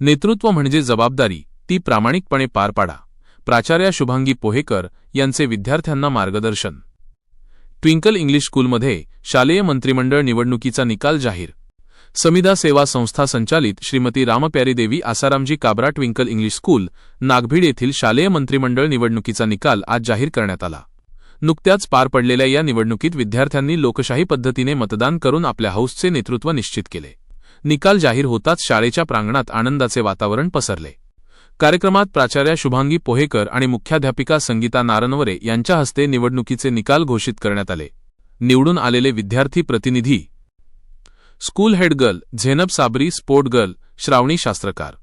नेतृत्व म्हणजे जबाबदारी ती प्रामाणिकपणे पार पाडा. प्राचार्या शुभांगी पोहेकर यांचे विद्यार्थ्यांना मार्गदर्शन. ट्विंकल इंग्लिश स्कूलमध्ये शालेय मंत्रिमंडळ निवडणुकीचा निकाल जाहीर. समिधा सेवा संस्था संचालित Shrimati Rampyari Devi Asaramji Kabra twinkle English school Nagbhid येथील शालेय मंत्रिमंडळ निवडणुकीचा निकाल आज जाहीर करण्यात आला. नुकत्याच पार पडलेल्या या निवडणुकीत विद्यार्थ्यांनी लोकशाही पद्धतीने मतदान करून आपल्या हाऊसचे नेतृत्व निश्चित केले. निकाल जाहीर होताच शाळेच्या प्रांगणात आनंदाचे वातावरण पसरले. कार्यक्रमात प्राचार्या शुभांगी पोहेकर आणि मुख्याध्यापिका संगीता नारनवरे यांच्या हस्ते निवडणुकीचे निकाल घोषित करण्यात आले. निवडून आलेले विद्यार्थी प्रतिनिधी school head girl Zainab Sabri sport girl Shravani Shastrakar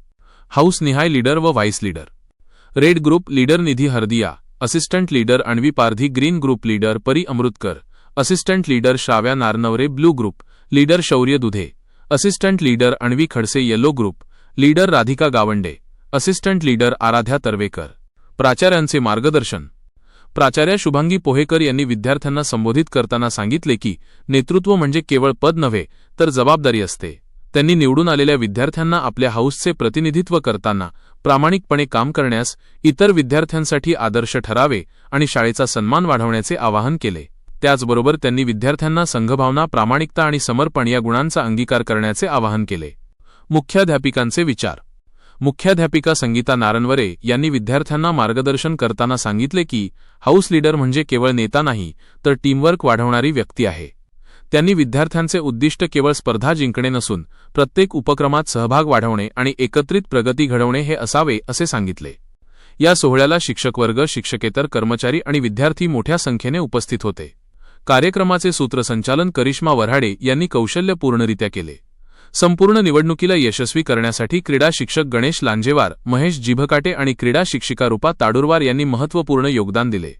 house निहाय लीडर व vice leader red group leader Nidhi Hardiya assistant leader Anvi Pardhi green group leader Pari Amrutkar assistant leader Shravya Naranaware blue group leader Shaurya Dudhe assistant leader Anvi Khadse yellow group leader Radhika Gawande assistant leader Aaradhya Tarvekar प्राचार्यांचे मार्गदर्शन. प्राचार्या शुभांगी पोहेकर यांनी विद्यार्थ्यांना संबोधित करताना सांगितले की नेतृत्व म्हणजे केवळ पद नव्हे तर जबाबदारी असते. त्यांनी निवडून आलेल्या विद्यार्थ्यांना आपल्या हाऊसचे प्रतिनिधित्व करताना प्रामाणिकपणे काम करण्यास इतर विद्यार्थ्यांसाठी आदर्श ठरावे आणि शाळेचा सन्मान वाढवण्याचे आवाहन केले. त्याचबरोबर त्यांनी विद्यार्थ्यांना संघभावना प्रामाणिकता आणि समर्पण या गुणांचा अंगीकार करण्याचे आवाहन केले. मुख्याध्यापिकांचे विचार. मुख्याध्यापिका संगीता नारनवरे यांनी विद्यार्थ्यांना मार्गदर्शन करताना सांगितले की हाऊस लीडर म्हणजे केवळ नेता नाही तर टीमवर्क वाढवणारी व्यक्ती आहे. त्यांनी विद्यार्थ्यांचे उद्दिष्ट केवळ स्पर्धा जिंकणे नसून प्रत्येक उपक्रमात सहभाग वाढवणे आणि एकत्रित प्रगती घडवणे हे असावे असे सांगितले. या सोहळ्याला शिक्षकवर्ग शिक्षकेतर कर्मचारी आणि विद्यार्थी मोठ्या संख्येने उपस्थित होते. कार्यक्रमाचे सूत्रसंचालन करिश्मा वऱ्हाडे यांनी कौशल्यपूर्णरित्या केले. संपूर्ण निवडणुकीला यशस्वी करण्यासाठी क्रीडा शिक्षक गणेश लांजेवार महेश जिभकाटे आणि क्रीडा शिक्षिका रूपा ताडुरवार यांनी महत्त्वपूर्ण योगदान दिले.